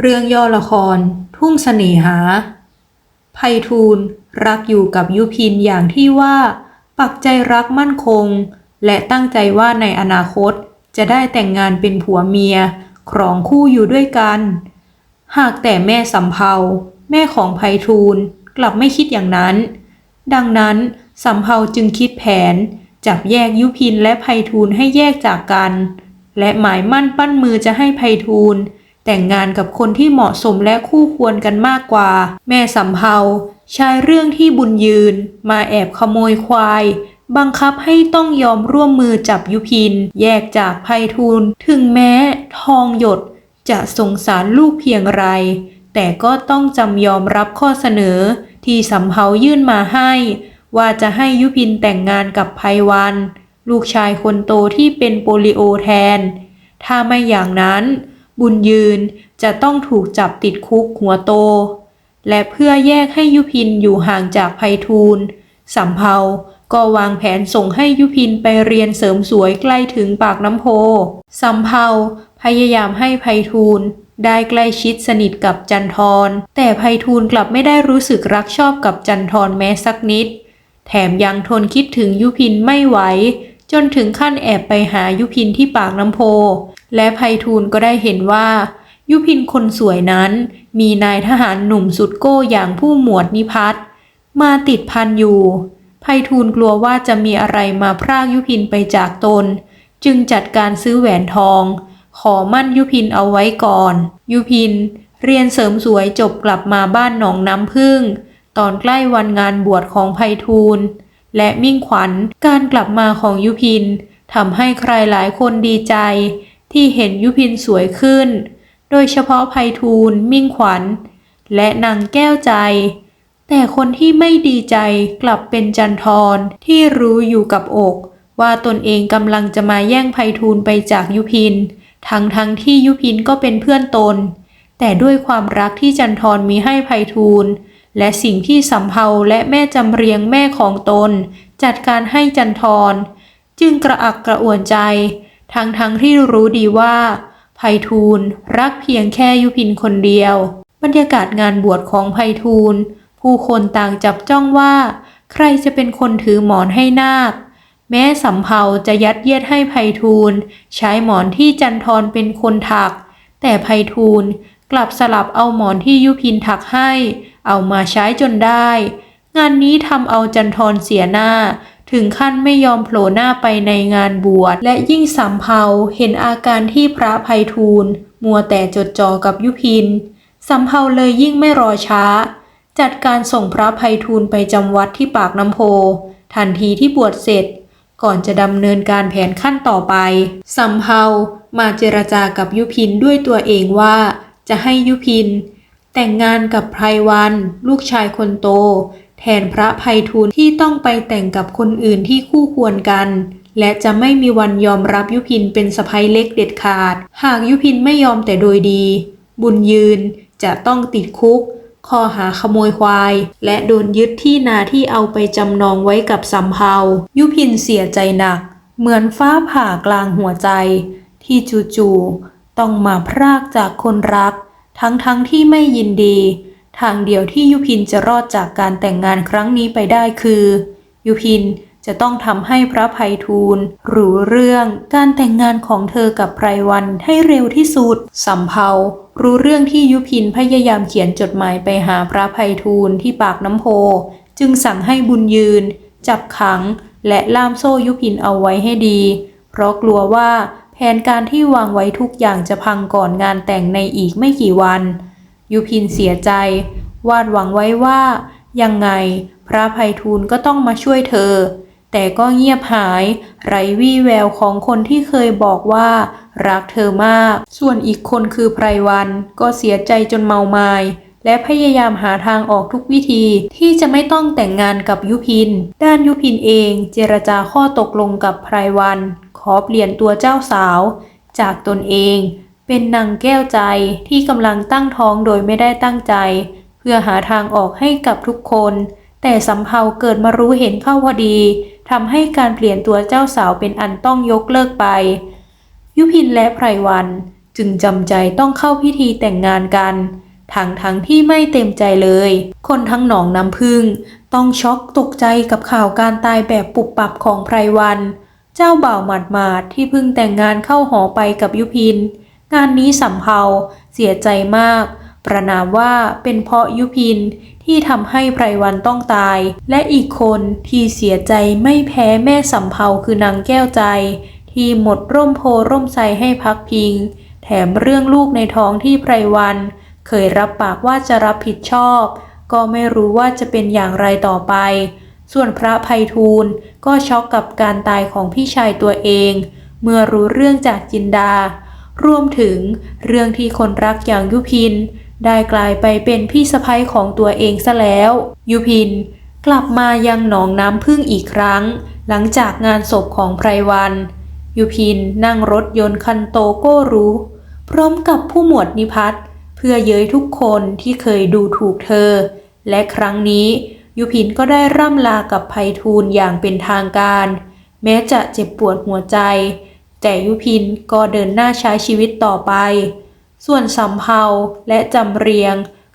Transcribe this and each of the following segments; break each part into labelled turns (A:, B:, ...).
A: เรื่องย่อละคร ทุ่งเสน่หาไพฑูรย์รักอยู่กับยุพินอย่างที่ว่า ปักใจรักมั่นคง และตั้งใจว่าในอนาคตจะได้แต่งงานเป็นผัวเมียครองคู่อยู่ด้วยกัน หากแต่แม่สำเภาแม่ของไพฑูรย์กลับไม่คิดอย่างนั้น ดังนั้นสำเภาจึงคิดแผน จับแยกยุพินและไพฑูรย์ให้แยกจากกัน และหมายมั่นปั้นมือจะให้ไพฑูรย์ แต่งงานกับคนที่เหมาะสมและคู่ควรกันมากกว่า แม่สำเภาใช้เรื่องที่บุญยืน มาแอบขโมยควาย บังคับให้ต้องยอมร่วมมือจับยุพิน แยกจากไพฑูรย์ถึงแม้ทองหยดจะสงสารลูกเพียงไร แต่ก็ต้องจำยอมรับข้อเสนอ ที่สำเภายื่นมาให้ ว่าจะให้ยุพินแต่งงานกับไพวัน ลูกชายคนโตที่เป็นโปลิโอแทน ถ้าไม่อย่างนั้น บุญยืนจะต้องถูกจับติดคุกหัวโต และเพื่อแยกให้ยุพินอยู่ห่างจากไพฑูรย์สำเภาก็วางแผนส่งให้ยุพินไปเรียนเสริมสวยใกล้ถึงปากน้ำโพสำเภาพยายามให้ไพฑูรย์ได้ใกล้ชิดสนิทกับจันทร แต่ไพฑูรย์กลับไม่ได้รู้สึกรักชอบกับจันทรแม้สักนิด แถมยังทนคิดถึงยุพินไม่ไหว จนถึงขั้นแอบไปหายุพินที่ปากน้ำโพ และไพฑูรย์ก็ได้เห็นว่า ยุพินคนสวยนั้น มีนายทหารหนุ่มสุดโก้อย่างผู้หมวดนิพัฒน์มาติดพันอยู่ไพฑูรย์กลัวว่าจะมีอะไรมาพรากยุพินไปจากตน จึงจัดการซื้อแหวนทอง ขอมั่นยุพินเอาไว้ก่อน ยุพินเรียนเสริมสวยจบกลับมาบ้านหนองน้ำพึ่ง ตอนใกล้วันงานบวชของไพฑูรย์และมิ่งขวัญการกลับมาของยุพินทำให้ใครหลายคนดีใจ ที่เห็นยุพินสวยขึ้น โดยเฉพาะไพฑูรย์มิ่งขวัญ และนางแก้วใจ แต่คนที่ไม่ดีใจกลับเป็นจันทรที่รู้อยู่กับอก ว่าตนเองกำลังจะมาแย่งไพฑูรย์ไปจากยุพิน ทั้งทั้งที่ยุพินก็เป็นเพื่อนตน แต่ด้วยความรักที่จันทรมีให้ไพฑูรย์และสิ่งที่สำเภาและแม่จำเรียงแม่ของตน จัดการให้จันทร จึงกระอักกระอ่วนใจ ทั้งทั้งที่รู้ดีว่าไพฑูรย์รักเพียงแค่ยุพินคนเดียว บรรยากาศงานบวชของไพฑูรย์ผู้คนต่างจับจ้องว่า ใครจะเป็นคนถือหมอนให้นาค แม้สำเภาจะยัดเยียดให้ไพฑูรย์ใช้หมอนที่จันทรเป็นคนถัก แต่ไพฑูรย์กลับสลับเอาหมอนที่ยุพินถักให้ เอามาใช้จนได้ งานนี้ทำเอาจันทรเสียหน้า ถึงขั้นไม่ยอมโผล่หน้าไปในงานบวชและยิ่งสำเภาเห็นอาการที่พระไพฑูรย์มัวแต่จดจ่อกับยุพินสำเภาเลยยิ่งไม่รอช้า จัดการส่งพระไพฑูรย์ไปจำวัดที่ปากน้ำโพ ทันทีที่บวชเสร็จ ก่อนจะดำเนินการแผนขั้นต่อไปสำเภามาเจรจากับยุพินด้วยตัวเองว่า จะให้ยุพิน แต่งงานกับไพรวัน ลูกชายคนโต แทนพระไพฑูรย์ที่ต้องไปแต่งกับคนอื่นที่คู่ควรกัน และจะไม่มีวันยอมรับยุพินเป็นสะพ้ยเล็กเด็ดขาด หากยุพินไม่ยอมแต่โดยดี บุญยืนจะต้องติดคุก ข้อหาขโมยควาย และโดนยึดที่นาที่เอาไปจำนองไว้กับสำเภายุพินเสียใจหนัก เหมือนฟ้าผ่ากลางหัวใจ ที่จู่ๆต้องมาพรากจากคนรัก ทั้งๆทที่ไม่ยินดี ทางเดียวที่ยุพินจะรอดจากการแต่งงานครั้งนี้ไปได้คือ ยุพินจะต้องทำให้พระภัยทูลรู้เรื่องการแต่งงานของเธอกับไพรวันให้เร็วที่สุดสำเภารู้เรื่องที่ยุพินพยายามเขียนจดหมายไปหาพระภัยทูลที่ปากน้ำโพ จึงสั่งให้บุญยืน จับขัง และล่ามโซ่ยุพินเอาไว้ให้ดี เพราะกลัวว่าแผนการที่วางไว้ทุกอย่างจะพังก่อนงานแต่งในอีกไม่กี่วัน ยุพินเสียใจ วาดหวังไว้ว่า ยังไงพระภัยทูลก็ต้องมาช่วยเธอ แต่ก็เงียบหาย ไร้วี่แววของคนที่เคยบอกว่า รักเธอมาก ส่วนอีกคนคือไพรวันก็เสียใจจนเมาไมายและพยายามหาทางออกทุกวิธีที่จะไม่ต้องแต่งงานกับยุพิน ด้านยุพินเองเจรจาข้อตกลงกับไพรวัน ขอเปลี่ยนตัวเจ้าสาว จากตนเอง เป็นนางแก้วใจที่กำลังตั้งท้องโดยไม่ได้ตั้งใจ เพื่อหาทางออกให้กับทุกคน แต่สำเภาเกิดมารู้เห็นเข้าพอดีทำให้การเปลี่ยนตัวเจ้าสาวเป็นอันต้องยกเลิกไป ยุพินและไพรวันจึงจำใจต้องเข้าพิธีแต่งงานกันทั้งทั้งที่ไม่เต็มใจเลย คนทั้งหนองน้ำพึ่ง ต้องช็อกตกใจกับข่าวการตายแบบปุบปับของไพรวัน เจ้าบ่าวหมาดๆที่เพิ่งแต่งงานเข้าหอไปกับยุพิน งานนี้สำเภาเสียใจมาก ประนามว่าเป็นเพราะยุพินที่ทำให้ไพรวันต้องตาย และอีกคนที่เสียใจไม่แพ้แม่สำเภาคือนางแก้วใจ ที่หมดร่มโพร่มไทรให้พักพิง แถมเรื่องลูกในท้องที่ไพรวัน เคยรับปากว่าจะรับผิดชอบ ก็ไม่รู้ว่าจะเป็นอย่างไรต่อไป ส่วนพระภัยทูลก็ช็อกกับการตายของพี่ชายตัวเอง เมื่อรู้เรื่องจากจินดา รวมถึงเรื่องที่คนรักอย่างยุพิน ได้กลายไปเป็นพี่สะใภ้ของตัวเองซะแล้ว ยุพินกลับมายังหนองน้ำพึ่งอีกครั้ง หลังจากงานศพของไพรวัน ยุพินนั่งรถยนต์คันโตโก้รู้ พร้อมกับผู้หมวดนิพัฒน์เพื่อเย้ยทุกคนที่เคยดูถูกเธอ และครั้งนี้ยุพินก็ได้ร่ำลากับไพฑูรย์อย่างเป็นทางการ แม้จะเจ็บปวดหัวใจ แต่ยุพินก็เดินหน้าใช้ชีวิตต่อไป ส่วนสำเภาและจำเรียง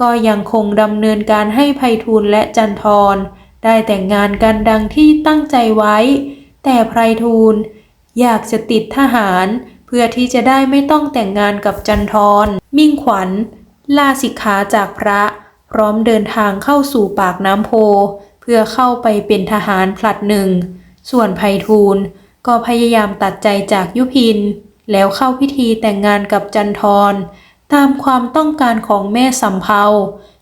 A: ก็ยังคงดำเนินการให้ไพฑูรย์และจันทรได้แต่งงานกันดังที่ตั้งใจไว้ แต่ไพฑูรย์อยากจะติดทหาร เพื่อที่จะได้ไม่ต้องแต่งงานกับจันทร มิ่งขวัญลาสิกขาจากพระ พร้อมเดินทางเข้าสู่ปากน้ำโพ เพื่อเข้าไปเป็นทหารผลัดหนึ่ง ส่วนไพฑูรย์ ก็พยายามตัดใจจากยุพิน แล้วเข้าพิธีแต่งงานกับจันทร ตามความต้องการของแม่สำเภา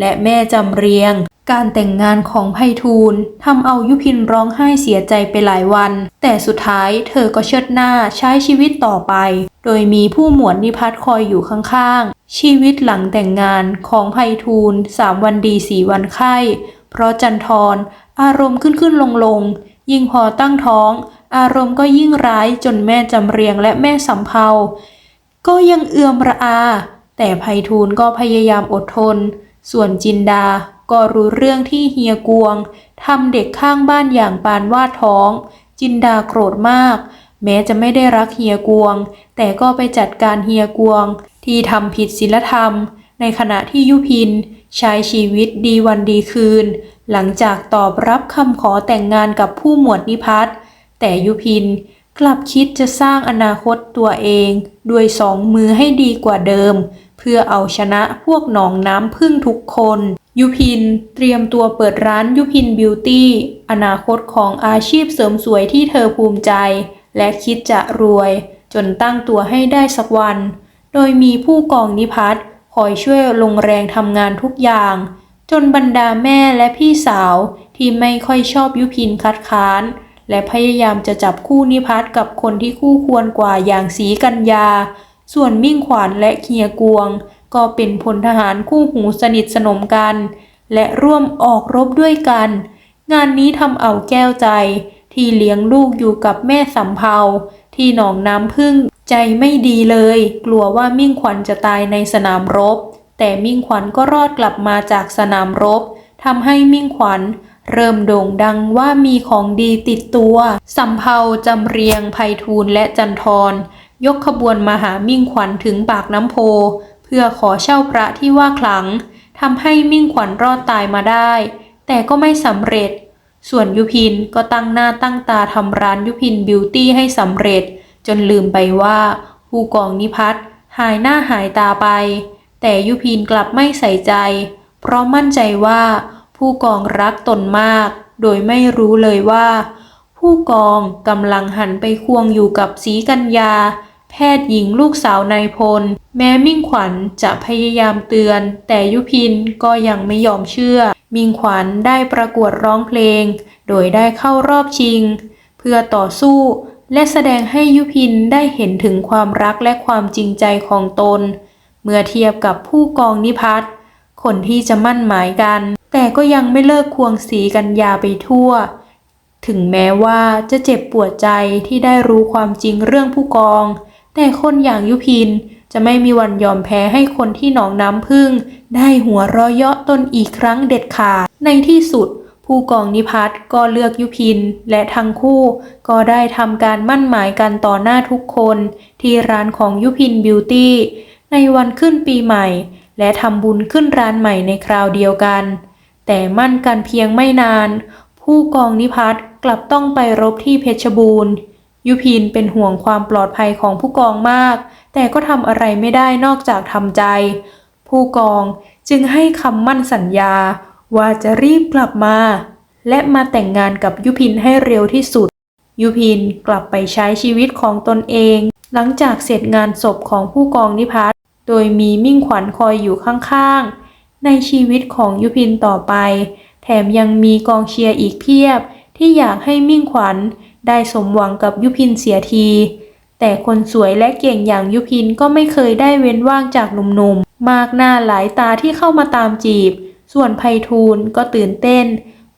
A: และแม่จำเรียง การแต่งงานของไพฑูรย์ทำเอายุพินร้องไห้เสียใจไปหลายวัน แต่สุดท้ายเธอก็เชิดหน้าใช้ชีวิตต่อไป โดยมีผู้หมวดนิพัฒน์คอยอยู่ข้างๆ ชีวิตหลังแต่งงานของไพฑูรย์สามวันดีสี่วันไข้ เพราะจันทรอารมณ์ขึ้นขึ้นลงลงยิ่งพอตั้งท้อง อารมณ์ก็ยิ่งร้ายจนแม่จำเรียงและแม่สำเภาก็ยังเอือมระอา แต่ไพฑูรย์ก็พยายามอดทน ส่วนจินดาก็รู้เรื่องที่เฮียกวงทำเด็กข้างบ้านอย่างปานวาดท้อง จินดาโกรธมาก แม้จะไม่ได้รักเฮียกวง แต่ก็ไปจัดการเฮียกวง ที่ทำผิดศีลธรรม ในขณะที่ยุพินใช้ชีวิตดีวันดีคืน หลังจากตอบรับคำขอแต่งงานกับผู้หมวดนิพัฒน์ แต่ยุพินกลับคิดจะสร้างอนาคตตัวเองด้วยสองมือให้ดีกว่าเดิม เพื่อเอาชนะพวกหนองน้ำพึ่งทุกคน ยุพินเตรียมตัวเปิดร้านยุพินบิวตี้ อนาคตของอาชีพเสริมสวยที่เธอภูมิใจ และคิดจะรวย จนตั้งตัวให้ได้สักวัน โดยมีผู้กองนิพัฒน์คอยช่วยลงแรงทำงานทุกอย่าง จนบรรดาแม่และพี่สาวที่ไม่ค่อยชอบยุพินคัดค้าน และพยายามจะจับคู่นิพัฒกับคนที่คู่ควรกว่าอย่างสีกัญญา ส่วนมิ่งขวัญและเคียกวง ก็เป็นพลทหารคู่หูสนิทสนมกัน และร่วมออกรบด้วยกัน งานนี้ทำเอาแก้วใจ ที่เลี้ยงลูกอยู่กับแม่สำเภาที่หนองน้ำพึ่งใจไม่ดีเลย กลัวว่ามิ่งขวัญจะตายในสนามรบ แต่มิ่งขวัญก็รอดกลับมาจากสนามรบทำให้มิ่งขวัญ เริ่มโด่งดังว่ามีของดีติดตัว สำเภาจำเรียงไพฑูรย์และจันทร ยกขบวนมาหามิ่งขวัญถึงปากน้ำโพ เพื่อขอเช่าพระที่ว่าขลังทำให้มิ่งขวัญรอดตายมาได้ แต่ก็ไม่สำเร็จ ส่วนยุพินก็ตั้งหน้าตั้งตาทำร้านยุพินบิวตี้ให้สำเร็จ จนลืมไปว่าผู้กองนิพัฒน์หายหน้าหายตาไป แต่ยุพินกลับไม่ใส่ใจ เพราะมั่นใจว่า ผู้กองรักตนมาก โดยไม่รู้เลยว่า ผู้กองกำลังหันไปควงอยู่กับสีกัญญา แพทย์หญิงลูกสาวนายพล แม้มิ่งขวัญจะพยายามเตือน แต่ยุพินก็ยังไม่ยอมเชื่อ มิ่งขวัญได้ประกวดร้องเพลง โดยได้เข้ารอบชิง เพื่อต่อสู้และแสดงให้ยุพินได้เห็นถึงความรักและความจริงใจของตน เมื่อเทียบกับผู้กองนิพัฒน์คนที่จะมั่นหมายกัน แต่ก็ยังไม่เลิกควงสีกัญญาไปทั่ว ถึงแม้ว่าจะเจ็บปวดใจที่ได้รู้ความจริงเรื่องผู้กอง แต่คนอย่างยุพินจะไม่มีวันยอมแพ้ให้คนที่หนองน้ำพึ่ง ได้หัวเร้อยเยาะตนอีกครั้งเด็ดขาด ในที่สุดผผู้กองนิพัฒน์ก็เลือกยุพินและทั้งคู่ ก็ได้ทำการมั่นหมายกันต่อหน้าทุกคน ที่ร้านของยุพินบิวตี้ในวันขึ้นปีใหม่ และทำบุญขึ้นร้านใหม่ในคราวเดียวกัน แต่มั่นกันเพียงไม่นาน ผู้กองนิพัฒน์กลับต้องไปรบที่เพชรบูรณ์ ยุพินเป็นห่วงความปลอดภัยของผู้กองมาก แต่ก็ทำอะไรไม่ได้นอกจากทำใจ ผู้กองจึงให้คำมั่นสัญญาว่าจะรีบกลับมา และมาแต่งงานกับยุพินให้เร็วที่สุด ยุพินกลับไปใช้ชีวิตของตนเอง หลังจากเสร็จงานศพของผู้กองนิพัฒน์โดยมีมิ่งขวัญคอยอยู่ข้างๆ ในชีวิตของยุพินต่อไป แถมยังมีกองเชียร์อีกเพียบ ที่อยากให้มิ่งขวัญได้สมหวังกับยุพินเสียที แต่คนสวยและเก่งอย่างยุพินก็ไม่เคยได้เว้นว่างจากหนุ่มๆ มากหน้าหลายตาที่เข้ามาตามจีบ ส่วนไพฑูรย์ก็ตื่นเต้น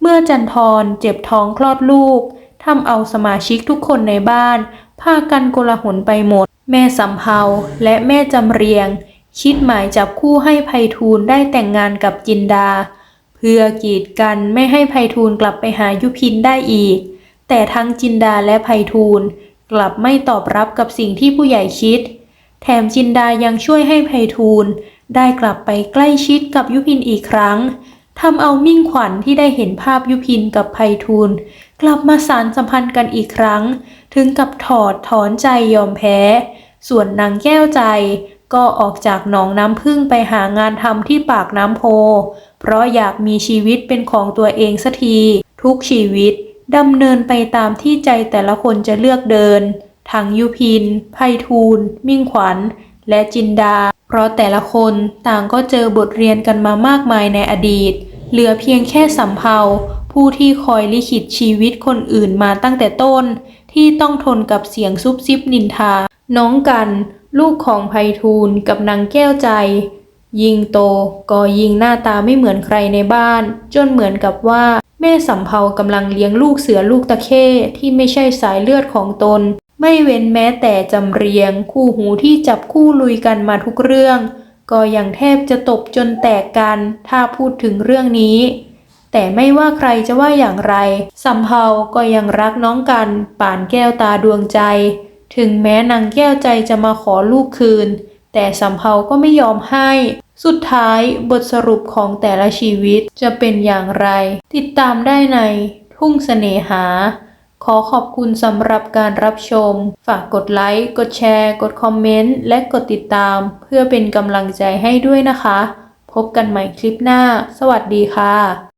A: เมื่อจันทรเจ็บท้องคลอดลูกทำเอาสมาชิกทุกคนในบ้านพากันโกลาหลไปหมด แม่สำเภาและแม่จำเรียง คิดหมายจับคู่ให้ไพฑูรย์ได้แต่งงานกับจินดา เพื่อกีดกันไม่ให้ไพฑูรย์กลับไปหายุพินได้อีก แต่ทั้งจินดาและไพฑูรย์กลับไม่ตอบรับกับสิ่งที่ผู้ใหญ่คิด แถมจินดายังช่วยให้ไพฑูรย์ได้กลับไปใกล้ชิดกับยุพินอีกครั้งทำเอามิ่งขวัญที่ได้เห็นภาพยุพินกับไพฑูรย์กลับมาสารสัมพันธ์กันอีกครั้ง ถึงกับถอดถอนใจยอมแพ้ ส่วนนางแก้วใจ ก็ออกจากหนองน้ำพึ่งไปหางานทำที่ปากน้ำโพ เพราะอยากมีชีวิตเป็นของตัวเองสักที ทุกชีวิตดำเนินไปตามที่ใจแต่ละคนจะเลือกเดิน ทั้งยุพิน ไพฑูรย์มิ่งขวัญ และจินดา เพราะแต่ละคนต่างก็เจอบทเรียนกันมามากมายในอดีต เหลือเพียงแค่สำเภาผู้ที่คอยลิขิตชีวิตคนอื่นมาตั้งแต่ต้น ที่ต้องทนกับเสียงซุบซิบนินทา น้องกัน ลูกของไพฑูรย์กับนางแก้วใจ ยิงโตก็ยิงหน้าตาไม่เหมือนใครในบ้าน จนเหมือนกับว่าแม่สำเภากำลังเลี้ยงลูกเสือลูกตะเข้ ที่ไม่ใช่สายเลือดของตน ไม่เว้นแม้แต่จำเรียง คู่หูที่จับคู่ลุยกันมาทุกเรื่อง ก็ยังแทบจะตบจนแตกกัน ถ้าพูดถึงเรื่องนี้ แต่ไม่ว่าใครจะว่าอย่างไรสำเภาก็ยังรักน้องกัน ป่านแก้วตาดวงใจ ถึงแม้นางแก้วใจจะมาขอลูกคืน แต่สำเภาก็ไม่ยอมให้ สุดท้ายบทสรุปของแต่ละชีวิตจะเป็นอย่างไร ติดตามได้ใน ทุ่งเสน่หา ขอขอบคุณสำหรับการรับชม ฝากกดไลค์ กดแชร์ กดคอมเมนต์ และกดติดตาม เพื่อเป็นกำลังใจให้ด้วยนะคะ พบกันใหม่คลิปหน้า สวัสดีค่ะ